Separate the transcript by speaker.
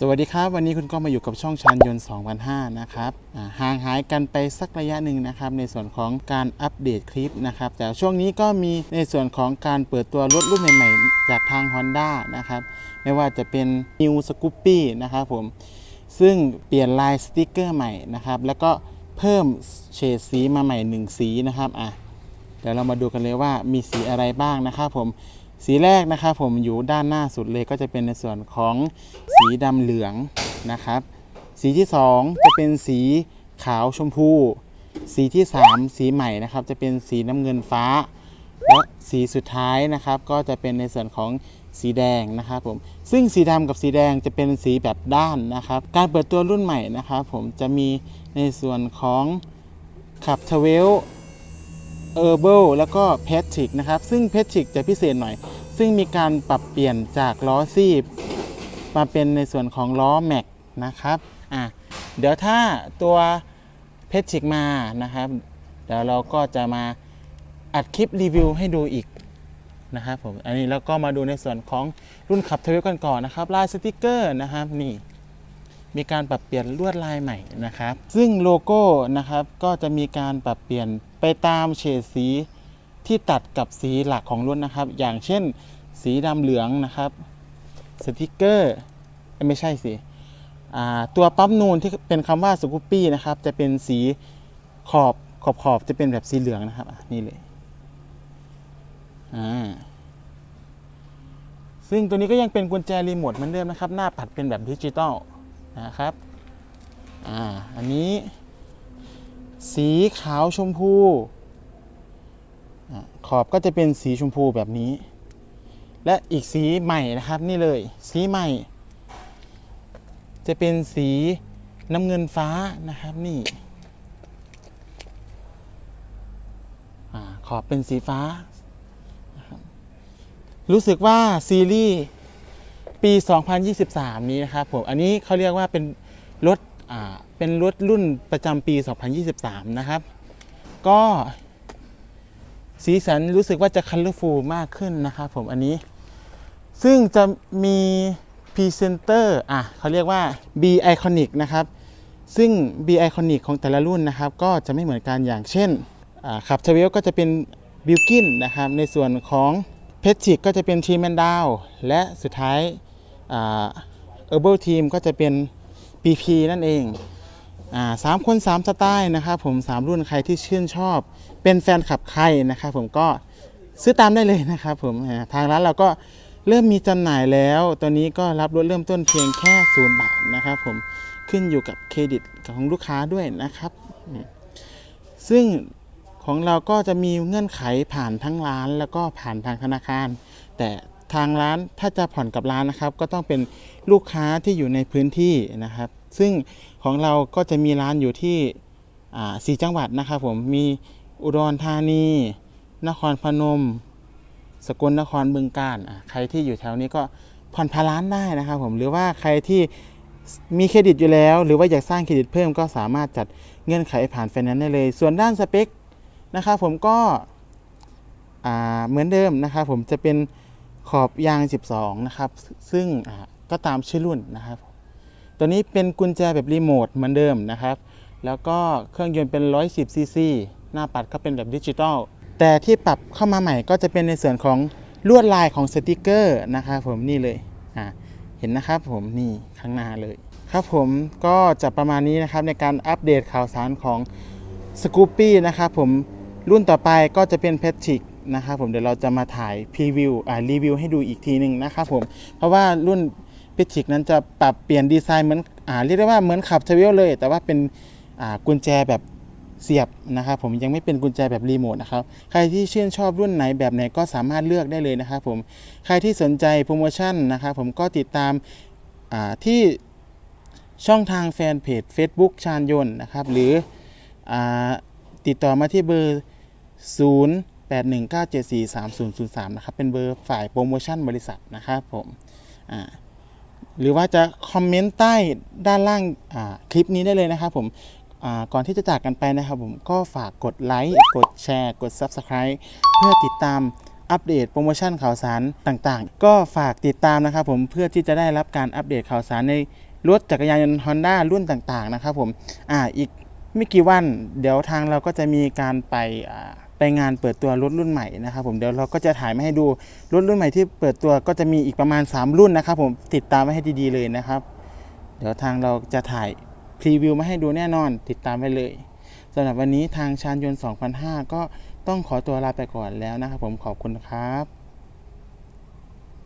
Speaker 1: สวัสดีครับ วันนี้คุณก็มาอยู่กับช่องชานยนต์2005นะครับห่างหายกันไปสักระยะหนึ่งนะครับ ในส่วนของการอัปเดตคลิปนะครับ แต่ช่วงนี้ก็มีในส่วนของการเปิดตัวรถรุ่นใหม่ๆ จากทาง Honda นะครับ ไม่ว่าจะเป็น New Scoopy นะครับผม ซึ่งเปลี่ยนลายสติกเกอร์ใหม่นะครับ แล้วก็เพิ่มเฉดสีมาใหม่ 1 สีนะครับอะเดี๋ยวเรามาดูกันเลยว่ามีสีอะไรบ้างนะครับผม สีแรกนะครับผมอยู่ด้านหน้าสุดเลยก็จะเป็นในส่วนของสีดำเหลืองนะครับ สีที่ 2 จะเป็นสีขาวชมพู สีที่ 3 สีใหม่นะครับ จะเป็นสีน้ำเงินฟ้า และสีสุดท้ายนะครับ ก็จะเป็นในส่วนของสีแดงนะครับผมซึ่งสีดำกับสีแดงจะเป็นสีแบบด้านนะครับ การเปิดตัวรุ่นใหม่นะครับผมจะมีในส่วนของขับทเวลเออร์เบลแล้วก็เพทริกนะครับ ซึ่งเพทริกจะพิเศษหน่อย ซึ่งมีการปรับเปลี่ยนจากล้อซีบมาเป็นในส่วนของล้อแม็กนะครับอะเดี๋ยวถ้าตัวเพทริกมานะครับเดี๋ยวเราก็จะมาอัดคลิปรีวิวให้ดูอีกนะครับผมอันนี้เราก็มาดูในส่วนของรุ่นขับทวิกันก่อนนะครับลายสติกเกอร์นะครับนี่มีการปรับเปลี่ยนลวดลายใหม่นะครับ ซึ่งโลโก้นะครับก็จะมีการปรับเปลี่ยนไปตามเฉดสี ที่ตัดกับสีหลักของรถนะครับ อย่างเช่น สีดำเหลืองนะครับสติกเกอร์ไม่ใช่สิตัวปั๊มนูนที่เป็นคำว่าสกูปปี้นะครับ จะเป็นสีขอบขอบขอบจะเป็นแบบสีเหลืองนะครับนี่เลยซึ่งตัวนี้ก็ยังเป็นกุญแจรีโมทเหมือนเดิมนะครับ หน้าปัดเป็นแบบดิจิตอลนะครับออันนี้ สีขาวชมพู ขอบก็จะเป็นสีชมพูแบบนี้ และอีกสีใหม่นะครับนี่เลย สีใหม่ จะเป็นสีน้ำเงินฟ้านะครับนี่ขอบเป็นสีฟ้า รู้สึกว่าซีรีส์ปี 2023 นี้นะครับผมอันนี้เขาเรียกว่าเป็นรถเป็นรถรุ่นประจำปี 2023 นะครับ ก็ สีสันรู้สึกว่าจะคัลเลอร์ฟูลมากขึ้นนะครับผมอันนี้ ซึ่งจะมีพรีเซนเตอร์อะเขาเรียกว่า B Iconic นะครับ ซึ่ง B Iconic ของแต่ละรุ่นนะครับ ก็จะไม่เหมือนกันอย่างเช่นขับทเวลก็จะเป็นบิลกินนะครับ ในส่วนของเพชชิกก็จะเป็นทีแมนดาวและสุดท้ายเออร์เบิลทีมก็จะเป็น PP นั่นเอง สามคนสามสไตล์นะครับผมสามรุ่นใครที่ชื่นชอบ เป็นแฟนขับใครนะครับผมก็ซื้อตามได้เลยนะครับผมทางร้านเราก็เริ่มมีจำหน่ายแล้ว ตอนนี้ก็รับลดเริ่มต้นเพียงแค่ศูนย์บาทนะครับผมขึ้นอยู่กับเครดิตของลูกค้าด้วยนะครับ ซึ่งของเราก็จะมีเงื่อนไขผ่านทั้งร้านแล้วก็ผ่านทางธนาคาร แต่ทางร้านถ้าจะผ่อนกับร้านนะครับ ก็ต้องเป็นลูกค้าที่อยู่ในพื้นที่นะครับ ซึ่งของเราก็จะมีร้านอยู่ที่สี่จังหวัดนะครับผมมีอุดรธานี นครพนม สกลนครบึงกาฬใครที่อยู่แถวนี้ก็ผ่อนพาร้านได้นะครับผมหรือว่าใครที่มีเครดิตอยู่แล้ว หรือว่าอยากสร้างเครดิตเพิ่มก็สามารถจัดเงื่อนไขผ่านไฟแนนซ์ได้เลย ส่วนด้านสเปคนะครับผมก็เหมือนเดิมนะครับผมจะเป็นขอบยาง 12 นะครับ ซึ่งก็ตามชื่อรุ่นนะครับ ตัวนี้เป็นกุญแจแบบรีโมทเหมือนเดิมนะครับ แล้วก็เครื่องยนต์เป็น 110ซีซีหน้าปัดก็เป็นแบบดิจิตอลแต่ที่ปรับเข้ามาใหม่ก็จะเป็นในส่วนของลวดลายของสติกเกอร์นะครับผมนี่เลยอ่าเห็นนะครับผมนี่ข้างหน้าเลย ครับผมก็จะประมาณนี้นะครับในการอัปเดตข่าวสารของสกูปปี้นะครับผมรุ่นต่อไปก็จะเป็นเพชริกนะครับผมเดี๋ยวเราจะมาถ่ายพรีวิวอ่ารีวิวให้ดูอีกทีหนึ่งนะครับผมเพราะว่ารุ่น พชริกนั้นจะปรับเปลี่ยนดีไซน์เหมือนอ่าเรียกได้ว่าเหมือนขับทวิลเลย แต่ว่าเป็นอ่ากุญแจแบบเสียบนะครับผมยังไม่เป็นกุญแจแบบรีโมทนะครับใครที่ชื่นชอบรุ่นไหนแบบไหนก็สามารถเลือกได้เลยนะครับผมใครที่สนใจโปรโมชั่นนะครับผมก็ติดตามอ่าที่ช่องทางแฟนเพจ Facebook ชาญยนต์นะครับ หรืออ่าติดต่อมาที่เบอร์ 0819743003 นะครับ เป็นเบอร์ฝ่ายโปรโมชั่นบริษัทนะครับผมอ่า หรือว่าจะคอมเมนต์ใต้ด้านล่างคลิปนี้ได้เลยนะครับผมก่อนที่จะจากกันไปนะครับผมก็ฝากกดไลค์กดแชร์กด Subscribe เพื่อติดตามอัปเดตโปรโมชั่นข่าวสารต่างๆ ก็ฝากติดตามนะครับผมเพื่อที่จะได้รับการอัปเดตข่าวสารในรถจักรยานยนต์ Honda รุ่นต่างๆนะครับผมอ่าอีกไม่กี่วัน เดี๋ยวทางเราก็จะมีการไปอ่า ไปงานเปิดตัวรถรุ่นใหม่นะครับผมเดี๋ยวเราก็จะถ่ายมาให้ดูรถรุ่นใหม่ที่เปิดตัวก็จะมีอีกประมาณ 3 รุ่นนะครับผมติดตามไว้ให้ดีๆเลยนะครับ เดี๋ยวทางเราจะถ่ายพรีวิวมาให้ดูแน่นอนติดตามไว้เลยสำหรับวันนี้ทางชานยนต์2005 ก็ต้องขอตัวลาไปก่อนแล้วนะครับผมขอบคุณครับ